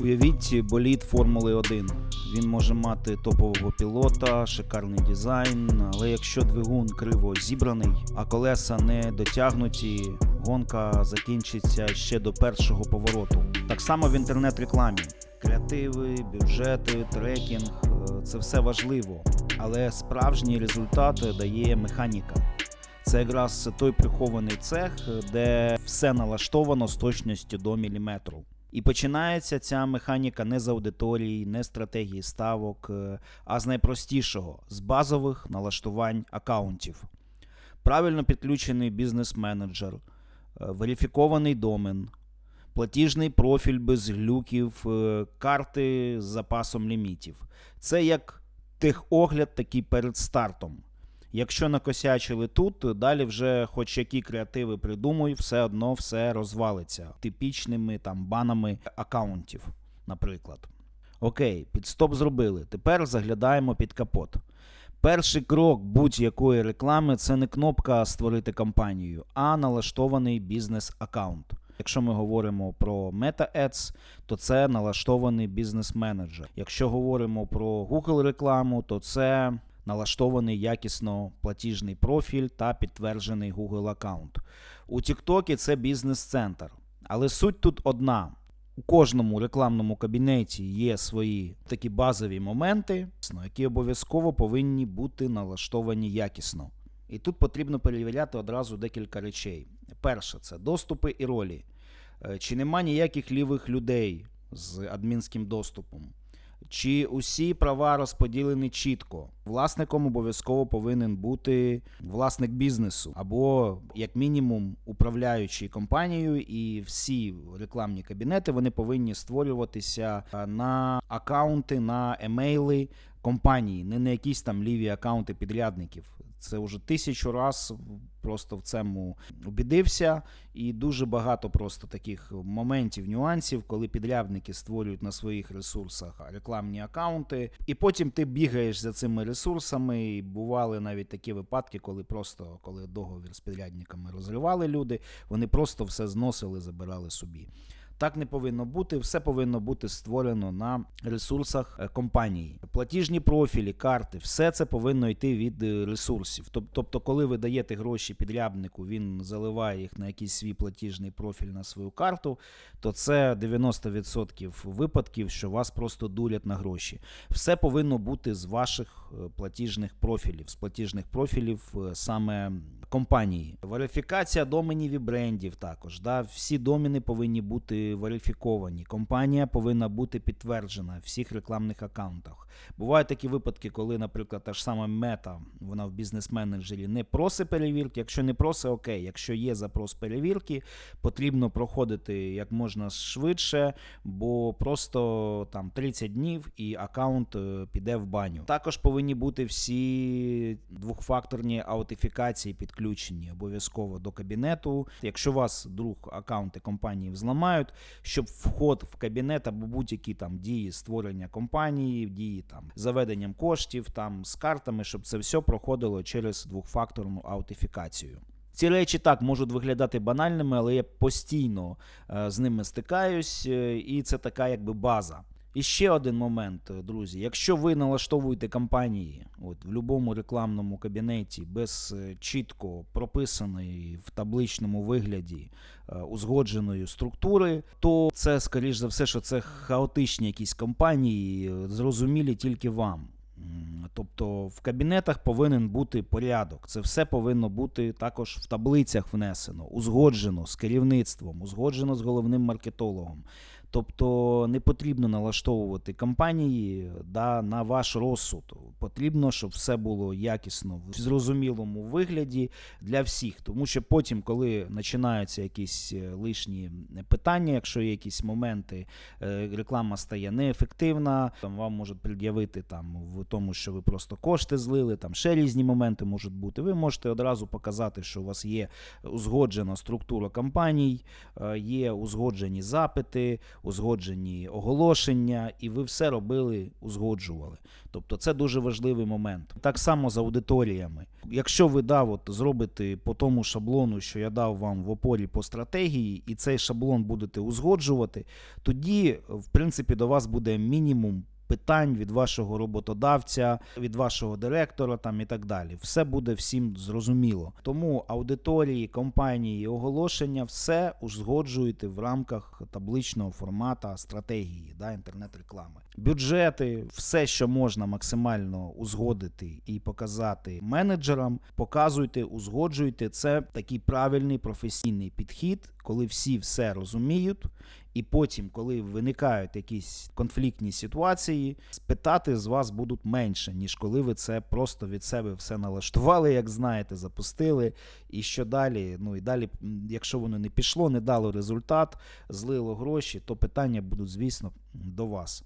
Уявіть болід Формули 1. Він може мати топового пілота, шикарний дизайн, але якщо двигун криво зібраний, а колеса не дотягнуті, гонка закінчиться ще до першого повороту. Так само в інтернет-рекламі. Креативи, бюджети, трекінг це все важливо, але справжній результат дає механіка. Це якраз той прихований цех, де все налаштовано з точністю до міліметру. І починається ця механіка не з аудиторії, не з стратегії ставок, е, а з найпростішого з базових налаштувань акаунтів. Правильно підключений бізнес-менеджер, е, верифікований домен, платіжний профіль без глюків, е, карти з запасом лімітів. Це як техогляд такий перед стартом. Якщо накосячили тут, далі вже хоч які креативи придумуй, все одно все розвалиться типічними там банами акаунтів, наприклад. Окей, підстоп зробили. Тепер заглядаємо під капот. Перший крок будь-якої реклами це не кнопка створити кампанію, а налаштований бізнес-аккаунт. Якщо ми говоримо про Meta Ads, то це налаштований бізнес-менеджер. Якщо говоримо про Google рекламу, то це налаштований якісно платіжний профіль та підтверджений Google аккаунт. У TikTok це бізнес-центр. Але суть тут одна: у кожному рекламному кабінеті є свої такі базові моменти, які обов'язково повинні бути налаштовані якісно. І тут потрібно перевіряти одразу декілька речей. Перше, це доступи і ролі. Е, Чи нема ніяких лівих людей з адмінським доступом? Чи усі права розподілені чітко? Власником обов'язково повинен бути власник бізнесу, або, як мінімум, управляючий компанією, і всі рекламні кабінети вони повинні створюватися на акаунти, на емейли компанії, не на якісь там ліві акаунти підрядників. Це вже тисячу раз просто в цьому убідився, і дуже багато просто таких моментів, нюансів, коли підрядники створюють на своїх ресурсах рекламні акаунти, і потім ти бігаєш за цими ресурсами. І бували навіть такі випадки, коли просто коли договір з підрядниками розривали люди, вони просто все зносили, забирали собі. Так не повинно бути. Все повинно бути створено на ресурсах е, компанії. Платіжні профілі, карти, все це повинно йти від е, ресурсів. Тобто, коли ви даєте гроші підряднику, він заливає їх на якийсь свій платіжний профіль на свою карту, то це 90% випадків, що вас просто дурять на гроші. Все повинно бути з ваших е, платіжних профілів, з платіжних профілів саме компанії. Верифікація доменів і брендів також. Да? Всі домени повинні бути верифіковані. Компанія повинна бути підтверджена в всіх рекламних аккаунтах. Бувають такі випадки, коли, наприклад, та ж сама мета, вона в бізнес-менеджері не просить перевірки. Якщо не просить, окей. Якщо є запрос перевірки, потрібно проходити як можна швидше, бо просто там 30 днів і аккаунт е, піде в баню. Також повинні бути всі двохфакторні аутифікації підключені обов'язково до кабінету. Якщо вас друг аккаунти компанії взламають, щоб вход в кабінет або будь-які там дії створення компанії, дії там заведенням коштів, там з картами, щоб це все проходило через двохфакторну аутифікацію. Ці речі так можуть виглядати банальними, але я постійно е, з ними стикаюсь, е, і це така якби база. І ще один момент, е, друзі. Якщо ви налаштовуєте кампанії от, в будь-якому рекламному кабінеті без е, чітко прописаної в табличному вигляді е, узгодженої структури, то це, скоріш за все, що це хаотичні якісь кампанії, зрозумілі тільки вам. Тобто в кабінетах повинен бути порядок. Це все повинно бути також в таблицях внесено, узгоджено з керівництвом, узгоджено з головним маркетологом. Тобто не потрібно налаштовувати кампанії да, на ваш розсуд. Потрібно, щоб все було якісно в зрозумілому вигляді для всіх. Тому що потім, коли починаються якісь е, лишні питання, якщо є якісь моменти, е, реклама стає неефективна, там вам можуть пред'явити там в тому, що ви просто кошти злили, там ще різні моменти можуть бути. Ви можете одразу показати, що у вас є узгоджена структура кампаній, е, є узгоджені запити, узгоджені оголошення, і ви все робили, узгоджували. Тобто це дуже важливий момент. Так само з аудиторіями. Якщо ви дав от, зробите по тому шаблону, що я дав вам в опорі по стратегії, і цей шаблон будете узгоджувати, тоді, в принципі, до вас буде мінімум. Питань від вашого роботодавця, від вашого директора там і так далі. Все буде всім зрозуміло. Тому аудиторії, компанії, оголошення все узгоджуєте в рамках табличного формата стратегії да, інтернет-реклами. Бюджети, все, що можна максимально узгодити і показати менеджерам, показуйте, узгоджуйте. Це такий правильний професійний підхід, коли всі все розуміють. І потім, коли виникають якісь конфліктні ситуації, спитати з вас будуть менше, ніж коли ви це просто від себе все налаштували, як знаєте, запустили. І що далі? Ну і далі, якщо воно не пішло, не дало результат, злило гроші, то питання будуть, звісно, до вас.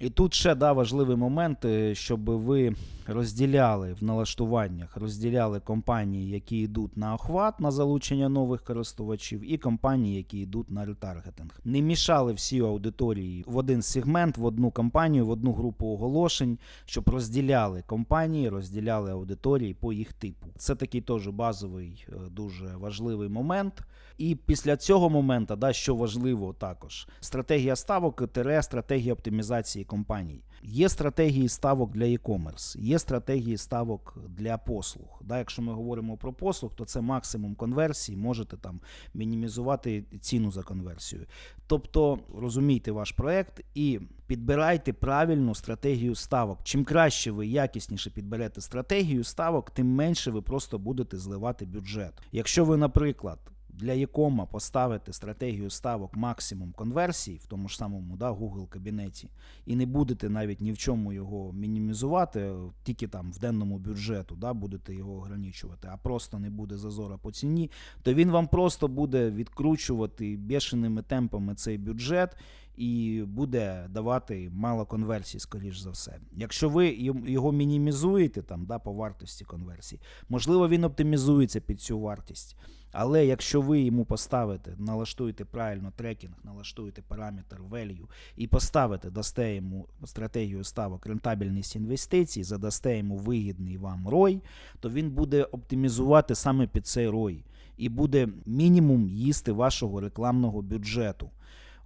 І тут ще да, важливий момент, е, щоб ви розділяли в налаштуваннях, розділяли компанії, які йдуть на охват, на залучення нових користувачів, і компанії, які йдуть на ретаргетинг. Не мішали всі аудиторії в один сегмент, в одну компанію, в одну групу оголошень, щоб розділяли компанії, розділяли аудиторії по їх типу. Це такий теж базовий, е, дуже важливий момент. І після цього моменту, да, що важливо також, стратегія ставок тире стратегія оптимізації компаній. Є стратегії ставок для e-commerce, є стратегії ставок для послуг. Да, якщо ми говоримо про послуг, то це максимум конверсії, можете там мінімізувати ціну за конверсію. Тобто розумійте ваш проект і підбирайте правильну стратегію ставок. Чим краще ви якісніше підберете стратегію ставок, тим менше ви просто будете зливати бюджет. Якщо ви, наприклад, для Якома поставити стратегію ставок максимум конверсії в тому ж самому да, Google кабінеті, і не будете навіть ні в чому його мінімізувати, тільки там в денному бюджету да, будете його ограничувати, а просто не буде зазора по ціні, то він вам просто буде відкручувати бешеними темпами цей бюджет. І буде давати мало конверсій, скоріш за все. Якщо ви його мінімізуєте там, да, по вартості конверсії, можливо, він оптимізується під цю вартість. Але якщо ви йому поставите, налаштуєте правильно трекінг, налаштуєте параметр value і поставите, дасте йому стратегію ставок рентабельність інвестицій, задасте йому вигідний вам ROI, то він буде оптимізувати саме під цей ROI і буде мінімум їсти вашого рекламного бюджету.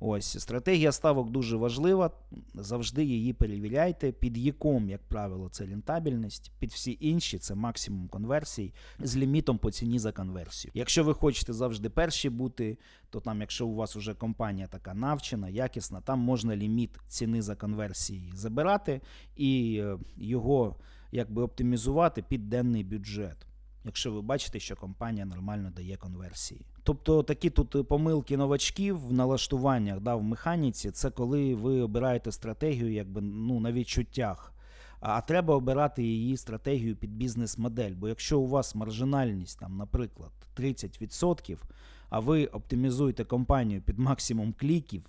Ось стратегія ставок дуже важлива. Завжди її перевіряйте. Під яком, як правило, це рентабельність, під всі інші це максимум конверсій з лімітом по ціні за конверсію. Якщо ви хочете завжди перші бути, то там, якщо у вас вже компанія така навчена, якісна, там можна ліміт ціни за конверсії забирати і е, його якби оптимізувати під денний бюджет. Якщо ви бачите, що компанія нормально дає конверсії. Тобто такі тут е, помилки новачків в налаштуваннях, да, в механіці, це коли ви обираєте стратегію якби, ну, на відчуттях. А треба обирати її стратегію під бізнес-модель. Бо якщо у вас маржинальність, там, наприклад, 30%, а ви оптимізуєте компанію під максимум кліків,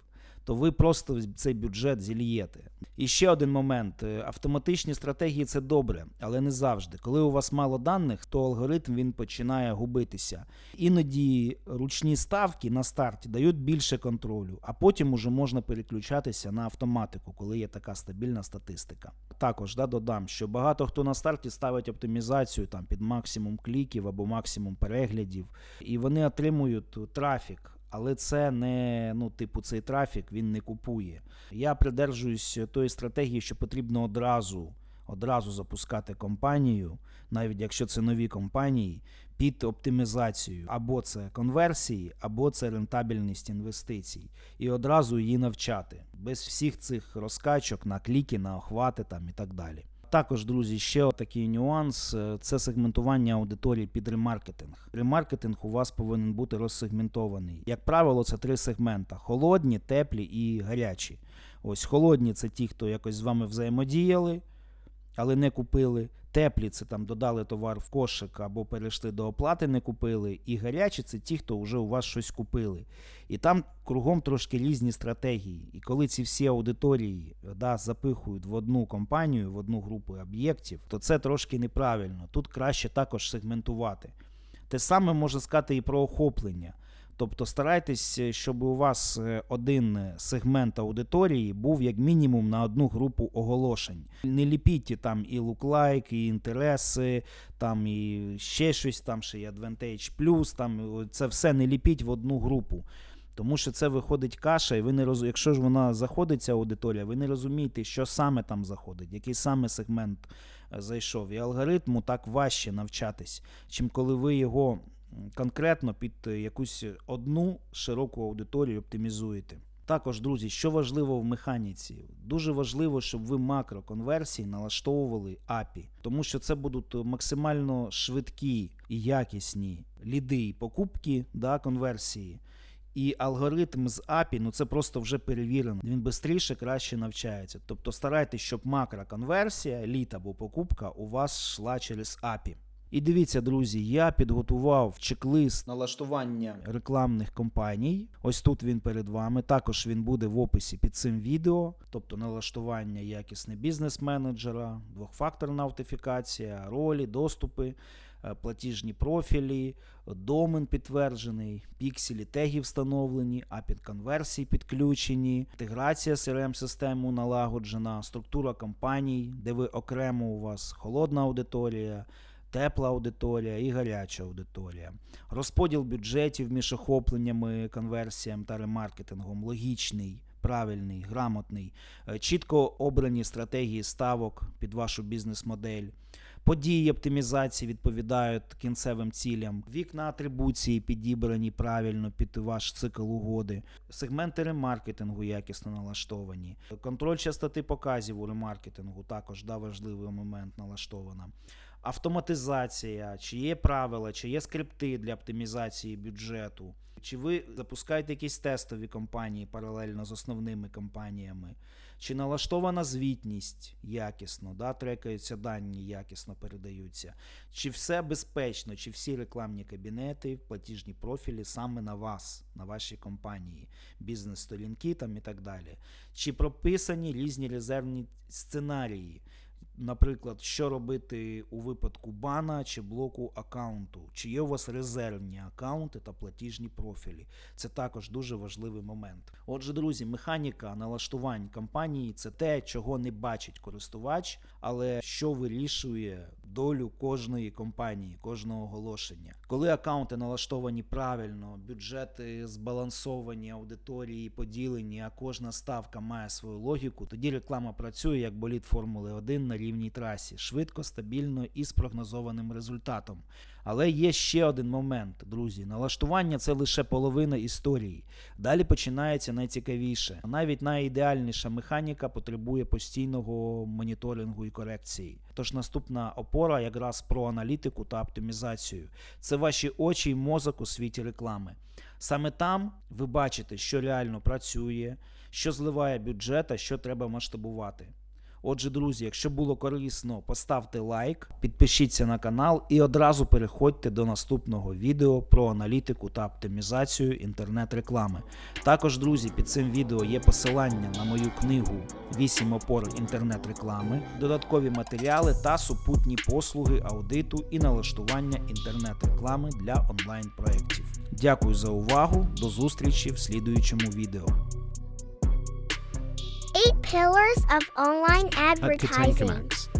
то ви просто цей бюджет зільєте. І ще один момент: Е, автоматичні стратегії це добре, але не завжди. Коли у вас мало даних, то алгоритм він починає губитися. Іноді ручні ставки на старті дають більше контролю, а потім уже можна переключатися на автоматику, коли є така стабільна статистика. Також да, додам, що багато хто на старті ставить оптимізацію там під максимум кліків або максимум переглядів, і вони отримують трафік. Але це не ну, типу, цей трафік він не купує. Я придержуюсь тої стратегії, що потрібно одразу, одразу запускати компанію, навіть якщо це нові компанії, під оптимізацію. Або це конверсії, або це рентабельність інвестицій. І одразу її навчати. Без всіх цих розкачок на кліки, на охвати там і так далі. Також, друзі, ще такий нюанс е, це сегментування аудиторії під ремаркетинг. Ремаркетинг у вас повинен бути розсегментований. Як правило, це три сегмента: холодні, теплі і гарячі. Ось холодні це ті, хто якось з вами взаємодіяли, але не купили. Теплі це там додали товар в кошик або перейшли до оплати, не купили. І гарячі це ті, хто вже у вас щось купили. І там кругом трошки різні стратегії. І коли ці всі аудиторії да, запихують в одну компанію, в одну групу об'єктів, то це трошки неправильно. Тут краще також сегментувати. Те саме можна сказати і про охоплення. Тобто старайтесь, е, щоб у вас е, один е, сегмент аудиторії був як мінімум на одну групу оголошень. Не ліпіть там і луклайк, і інтереси, там і ще щось, там ще і Advantage там це все не ліпіть в одну групу. Тому що це виходить каша, і ви не роз... якщо ж вона заходить, ця аудиторія, ви не розумієте, що саме там заходить, який саме сегмент зайшов. І алгоритму так важче навчатись, чим коли ви його конкретно під е, якусь одну широку аудиторію оптимізуєте. Також, друзі, що важливо в механіці, дуже важливо, щоб ви макроконверсії налаштовували API, тому що це будуть максимально швидкі і якісні ліди і покупки да, конверсії. І алгоритм з API, ну це просто вже перевірено. Він швидше, краще навчається. Тобто старайтесь, щоб макроконверсія, літ або покупка у вас йшла через API. І дивіться, друзі, я підготував чек-лист налаштування рекламних кампаній. Ось тут він перед вами. Також він буде в описі під цим відео, тобто налаштування якісне бізнес-менеджера, двохфакторна аутентифікація, ролі, доступи, е, платіжні профілі, домен підтверджений, пікселі теги встановлені, апід конверсії підключені, інтеграція crm систему налагоджена, структура кампаній, де ви окремо у вас холодна аудиторія. Тепла аудиторія і гаряча аудиторія, розподіл бюджетів між охопленнями, конверсіям та ремаркетингом логічний, правильний, грамотний, е, чітко обрані стратегії ставок під вашу бізнес-модель. Події оптимізації відповідають кінцевим цілям. Вікна атрибуції підібрані правильно під ваш цикл угоди. Сегменти ремаркетингу якісно налаштовані. Контроль частоти показів у ремаркетингу також да, важливий момент налаштована. Автоматизація, чи є правила, чи є скрипти для оптимізації бюджету, чи ви запускаєте якісь тестові кампанії паралельно з основними кампаніями, чи налаштована звітність якісно, да, трекаються дані, якісно передаються, чи все безпечно, чи всі рекламні кабінети, платіжні профілі саме на вас, на вашій компанії, бізнес-сторінки там і так далі, чи прописані різні резервні сценарії. Наприклад, що робити у випадку бана чи блоку аккаунту, чи є у вас резервні аккаунти та платіжні профілі. Це також дуже важливий момент. Отже, друзі, механіка налаштувань кампанії це те, чого не бачить користувач, але що вирішує долю кожної компанії, кожного оголошення. Коли акаунти налаштовані правильно, бюджети збалансовані, аудиторії поділені, а кожна ставка має свою логіку, тоді реклама працює як боліт Формули 1 на рівній трасі, швидко, стабільно і з прогнозованим результатом. Але є ще один момент, друзі. Налаштування це лише половина історії. Далі починається найцікавіше. Навіть найідеальніша механіка потребує постійного моніторингу і корекції. Тож наступна опора якраз про аналітику та оптимізацію. Це ваші очі й мозок у світі реклами. Саме там ви бачите, що реально працює, що зливає бюджет, а що треба масштабувати. Отже, друзі, якщо було корисно, поставте лайк, підпишіться на канал і одразу переходьте до наступного відео про аналітику та оптимізацію інтернет-реклами. Також, друзі, під цим відео є посилання на мою книгу 8 опор інтернет-реклами, додаткові матеріали та супутні послуги аудиту і налаштування інтернет-реклами для онлайн-проєктів. Дякую за увагу, до зустрічі в слідуючому відео. Pillars of Online Advertising.